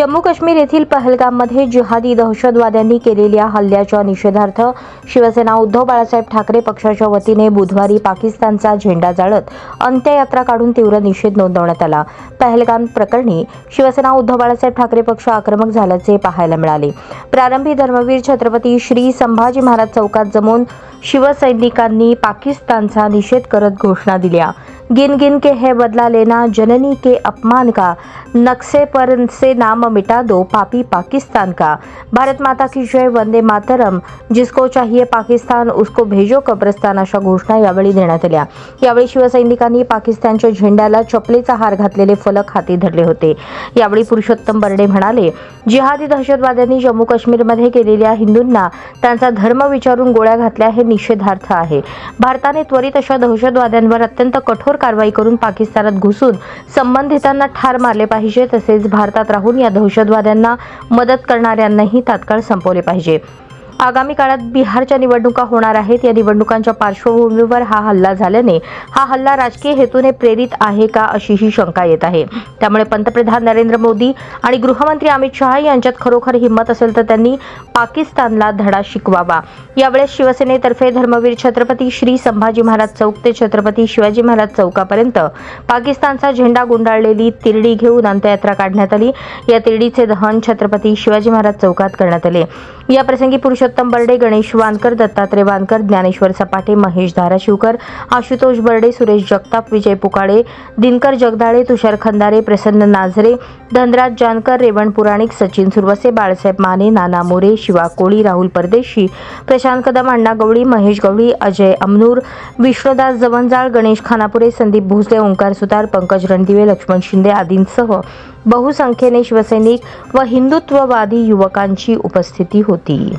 जम्मू काश्मीर येथील पहलगाममध्ये जिहादी दहशतवाद्यांनी केलेल्या हल्ल्याच्या निषेधार्थ शिवसेना उद्धव बाळासाहेब ठाकरे पक्षाच्या वतीने बुधवारी पाकिस्तानचा झेंडा जाळत अंत्ययात्रा काढून तीव्र निषेध नोंदवण्यात आला. पहलगाम प्रकरणी शिवसेना उद्धव बाळासाहेब ठाकरे पक्ष आक्रमक झाल्याचे पाहायला मिळाले. प्रारंभी धर्मवीर छत्रपती श्री संभाजी महाराज चौकात जमून शिवसैनिकांनी पाकिस्तानचा निषेध करत घोषणा दिल्या. गिन गिन के है बदला लेना जननी के अपमान का। नक्शे पर से नाम मिटा दो पापी पाकिस्तान का। भारत माता की जय वंदे मातरम। जिसको चाहिए पाकिस्तान उसको भेजो कब्रस्तान अशा घोषणा यावेळी देण्यात आल्या. यावेळी शिवसैनिकांनी पाकिस्तानच्या झेंड्याला चपलेचा हार घातलेले फलक हाती धरले होते. यावेळी पुरुषोत्तम बर्डे म्हणाले जिहादी दहशतवाद्यांनी जम्मू काश्मीरमध्ये केलेल्या हिंदूंना त्यांचा धर्म विचारून गोळ्या घातल्या हे निषेधार्थ आहे. भारताने त्वरित अशा दहशतवाद्यांवर अत्यंत कठोर कारवाई करून पाकिस्तानात घुसून संबंधितांना ठार मारले पाहिजे तसेच भारतात राहून या दहशतवाद्यांना मदत करणाऱ्यांनाही तात्काळ संपवले पाहिजे. आगामी काळात बिहारच्या निवडणुका होणार आहेत. या निवडणुकांच्या पार्श्वभूमीवर हा हल्ला झाल्याने हा हल्ला राजकीय हेतूने प्रेरित आहे का अशीही शंका येत आहे. त्यामुळे पंतप्रधान नरेंद्र मोदी आणि गृहमंत्री अमित शहा यांच्यात खरोखर हिंमत असेल तर त्यांनी पाकिस्तानला धडा शिकवावा. यावेळेस शिवसेनेतर्फे धर्मवीर छत्रपती श्री संभाजी महाराज चौक ते छत्रपती शिवाजी महाराज चौकापर्यंत पाकिस्तानचा झेंडा गुंडाळलेली तिरडी घेऊन अंत्ययात्रा काढण्यात आली. या तिरडीचे दहन छत्रपती शिवाजी महाराज चौकात करण्यात आले. या प्रसंगी पुरुषोत्तम बर्डे गणेश वानकर दत्तात्रय वानकर ज्ञानेश्वर सपाटे महेश धाराशिवकर आशुतोष बर्डे सुरेश जगताप विजय पुकाळे दिनकर जगदाळे तुषार खंदारे प्रसन्न नाझरे धनराज जानकर रेवण पुराणिक सचिन सुरवसे बाळासाहेब माने नाना मोरे शिवा कोळी राहुल परदेशी प्रशांत कदम अण्णा गवळी महेश गवळी अजय अमनूर विष्णुदास जवंजाळ गणेश खानापुरे संदीप भोसले ओंकार सुतार पंकज रणदिवे लक्ष्मण शिंदे आदींसह बहुसंख्येने शिवसैनिक व हिंदुत्ववादी युवकांची उपस्थिती होती.